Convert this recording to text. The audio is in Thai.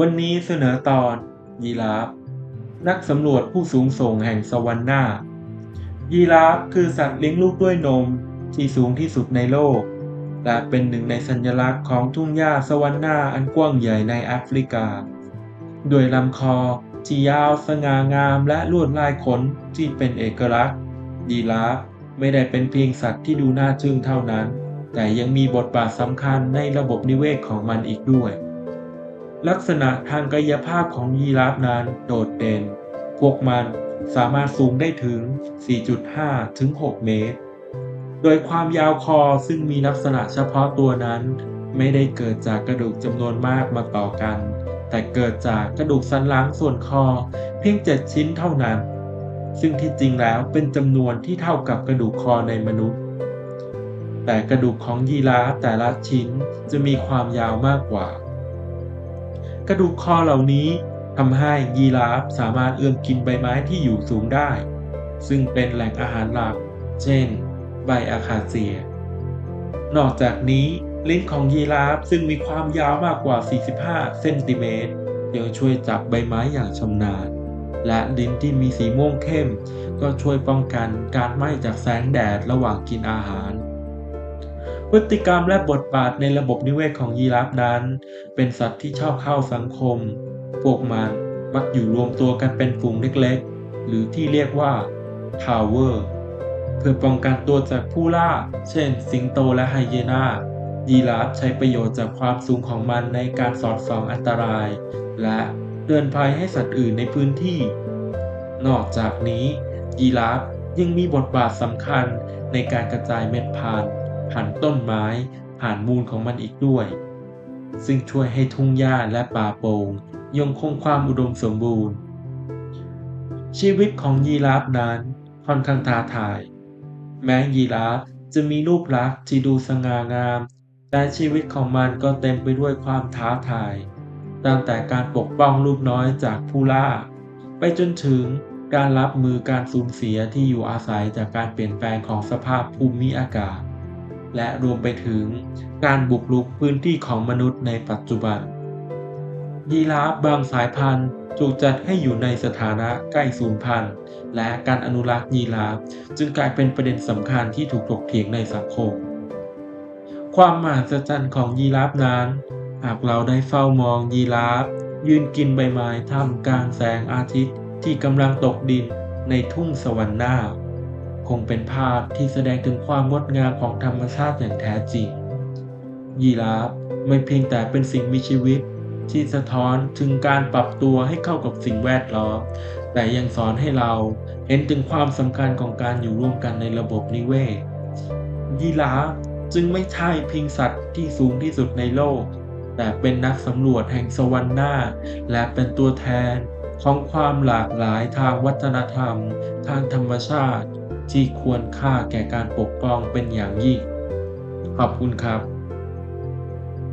วันนี้เสนอตอน ยีราฟ นักสำรวจผู้สูงส่งแห่งสวรรค์นายีราฟคือสัตว์เลี้ยงลูกด้วยนมที่สูงที่สุดในโลก และเป็นหนึ่งในสัญลักษณ์ของทุ่งหญ้าสวรรค์นาอันกว้างใหญ่ในแอฟริกา ด้วยลำคอที่ยาวสง่างามและลวดลายขนที่เป็นเอกลักษณ์ ยีราฟไม่ได้เป็นเพียงสัตว์ที่ดูน่าทึ่งเท่านั้น แต่ยังมีบทบาทสำคัญในระบบนิเวศของมันอีกด้วย ลักษณะทางกายภาพของยีราฟนั้นโดดเด่น พวกมันสามารถสูงได้ถึง 4.5 ถึง 6 เมตร โดยความยาวคอซึ่งมีลักษณะเฉพาะตัวนั้น ไม่ได้เกิดจากกระดูกจำนวนมากมาต่อกัน แต่เกิดจากกระดูกสันหลังส่วนคอเพียง 7 ชิ้นเท่านั้น ซึ่งที่จริงแล้วเป็นจำนวนที่เท่ากับกระดูกคอในมนุษย์ แต่กระดูกของยีราฟแต่ละชิ้นจะมีความยาวมากกว่า กระดูกคอเหล่านี้ทำให้ยีราฟสามารถเอื้อมกินใบไม้ที่อยู่สูงได้ ซึ่งเป็นแหล่งอาหารหลัก เช่น ใบอาคาเซีย นอกจากนี้ลิ้นของยีราฟซึ่งมีความยาวมากกว่า 45 เซนติเมตรยังช่วยจับใบไม้อย่างชำนาญ และลิ้นที่มีสีม่วงเข้ม ก็ช่วยป้องกันการไหม้จากแสงแดดระหว่างกินอาหาร พฤติกรรมและบทบาทในระบบนิเวศของยีราฟนั้น เป็นสัตว์ที่ชอบเข้าสังคม พวกมันมักอยู่รวมตัวกันเป็นฝูงเล็กๆ หรือที่เรียกว่าทาวเวอร์เพื่อป้องกันตัวจากผู้ล่า เช่น สิงโตและไฮยีนายีราฟใช้ประโยชน์จากความสูงของมันในการสอดส่องอันตราย และเตือนภัยให้สัตว์อื่นในพื้นที่ นอกจากนี้ ยีราฟยังมีบทบาทสำคัญในการกระจายเม็ดพันธุ์ ผ่านต้นไม้ ผ่านมูลของมันอีกด้วย ซึ่งช่วยให้ทุ่งหญ้าและป่าโปร่งยังคงความอุดมสมบูรณ์ ชีวิตของยีราฟนั้นค่อนข้างท้าทาย แม้ยีราฟจะมีรูปลักษณ์ที่ดูสง่างาม แต่ชีวิตของมันก็เต็มไปด้วยความท้าทาย ตั้งแต่การปกป้องลูกน้อยจากผู้ล่า ไปจนถึงการรับมือการสูญเสียที่อยู่อาศัยจากการเปลี่ยนแปลงของสภาพภูมิอากาศ และรวมไปถึงการบุกรุกพื้นที่ของมนุษย์ในปัจจุบัน ยีราฟบางสายพันธุ์ถูกจัดให้อยู่ในสถานะใกล้สูญพันธุ์ และการอนุรักษ์ยีราฟจึงกลายเป็นประเด็นสำคัญที่ถูกถกเถียงในสังคม ความมหัศจรรย์ของยีราฟนั้น หากเราได้เฝ้ามองยีราฟ ยืนกินใบไม้ท่ามกลางแสงอาทิตย์ที่กำลังตกดินในทุ่งสวรรค์หน้า คงเป็นภาพที่แสดงถึงความงดงามของธรรมชาติอย่างแท้จริง ยีราฟไม่เพียงแต่เป็นสิ่งมีชีวิตที่สะท้อนถึงการปรับตัวให้เข้ากับสิ่งแวดล้อม แต่ยังสอนให้เราเห็นถึงความสำคัญของการอยู่ร่วมกันในระบบนิเวศ ยีราฟจึงไม่ใช่เพียงสัตว์ที่สูงที่สุดในโลก แต่เป็นนักสำรวจแห่งสวรรค์หน้า และเป็นตัวแทนของความหลากหลายทางวัฒนธรรม ทางธรรมชาติ ที่ควรค่าแก่การปกป้องเป็นอย่างยิ่ง ขอบคุณครับ